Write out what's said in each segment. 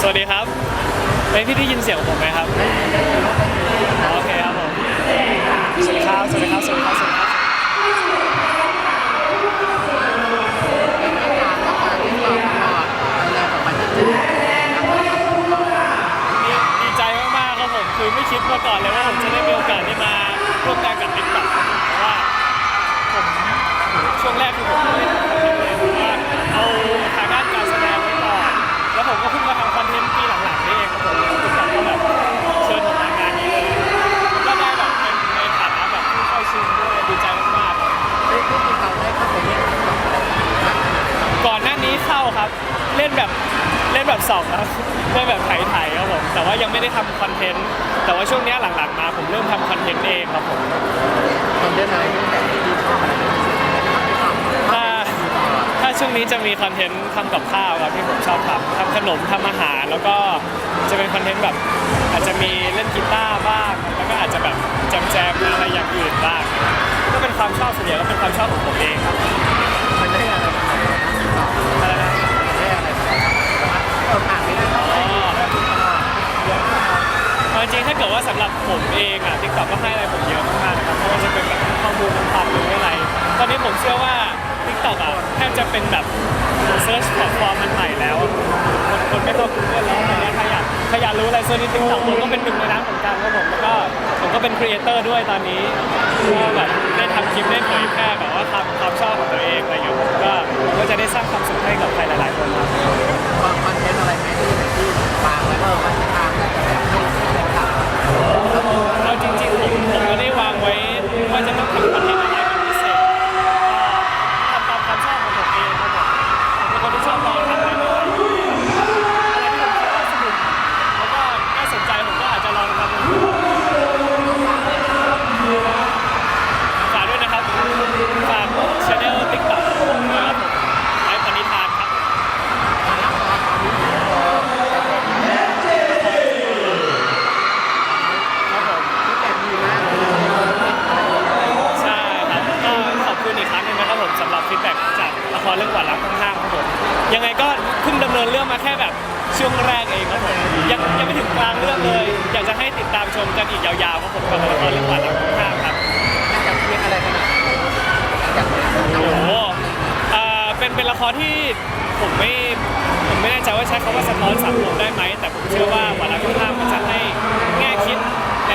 สวัสดีครับเฮ้ยพี่ได้ยินเสียงผมไหมครับ โอเคครับผม สวัสดีครับ สวัสดีครับ สวัสดีครับ สวัสดีครับ ดีใจมากๆครับผม คือไม่คิดมาก่อนเลยว่าผมจะได้มีโอกาสได้มาร่วมงานกับติ๊กต็อกเพราะว่าผมช่วงแรกคือผมไม่ได้ เล่นแบบเล่นแบบสองครับเล่นแบบไถๆครับผมแต่ว่ายังไม่ได้ทำคอนเทนต์แต่ว่าช่วงเนี้ยหลังๆมาผมเริ่มทำคอนเทนต์เองครับผมถ้าถ้าช่วงนี้จะมีคอนเทนต์ทำกับข้าวครับที่ผมชอบทำทำขนมทำอาหารแล้วก็จะเป็นคอนเทนต์แบบอาจจะมีเล่นกีตาร์บ้างแล้วก็อาจจะแบบแจมๆอะไรอย่างอื่นบ้างก็เป็นความชอบส่วนใหญ่ก็เป็นความชอบของผมเองครับอะไรนะเอาจริง ๆถ้าเกิดว่าสำหรับผมเองอะทิกตอกก็ให้อะไรผมเยอะมากๆนะครับไม่ว่าจะเป็นแบบข้อมูลต่างๆหรืออะไร ตอนนี้ผมเชื่อว่าทิกตอกอะแทบจะเป็นแบบเซิร์ชแพลตฟอร์มมันใหม่แล้ว คนคนไม่เข้า Google แล้วตอนนี้ใครอยากใครอยากรู้อะไรเซิร์ชในทิกตอกผมก็เป็นหนึ่งในนั้นเหมือนกันครับผมแล้วก็ผมก็เป็นครีเอเตอร์ด้วยตอนนี้ก็แบบได้ทำคลิปได้เผยแพร่แบบว่าความความชอบของตัวเองอะไรอย่างเงี้ยผมก็ก็จะ ยังไงก็เพิ่งดำเนินเรื่องมาแค่แบบช่วงแรกเองครับผมยังยังไม่ถึงกลางเรื่องเลย อยากจะให้ติดตามชมกันอีกยาวๆครับผมกับละครเรื่องหวานรักข้างๆครับโอ้โหอ่าเป็นเป็นละครที่ผมไม่ผมไม่แน่ใจว่าใช้คำว่าสะท้อนสังคมได้ไหม แต่ผมเชื่อว่าวานรักข้างๆมันจะให้แง่คิด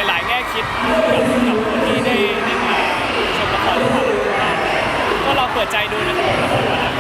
หลายๆ แง่คิดกับกับคนที่ได้ได้มาชมละครเรื่องหวานรักก็ลองเปิดใจดูนะครับผมละครวัน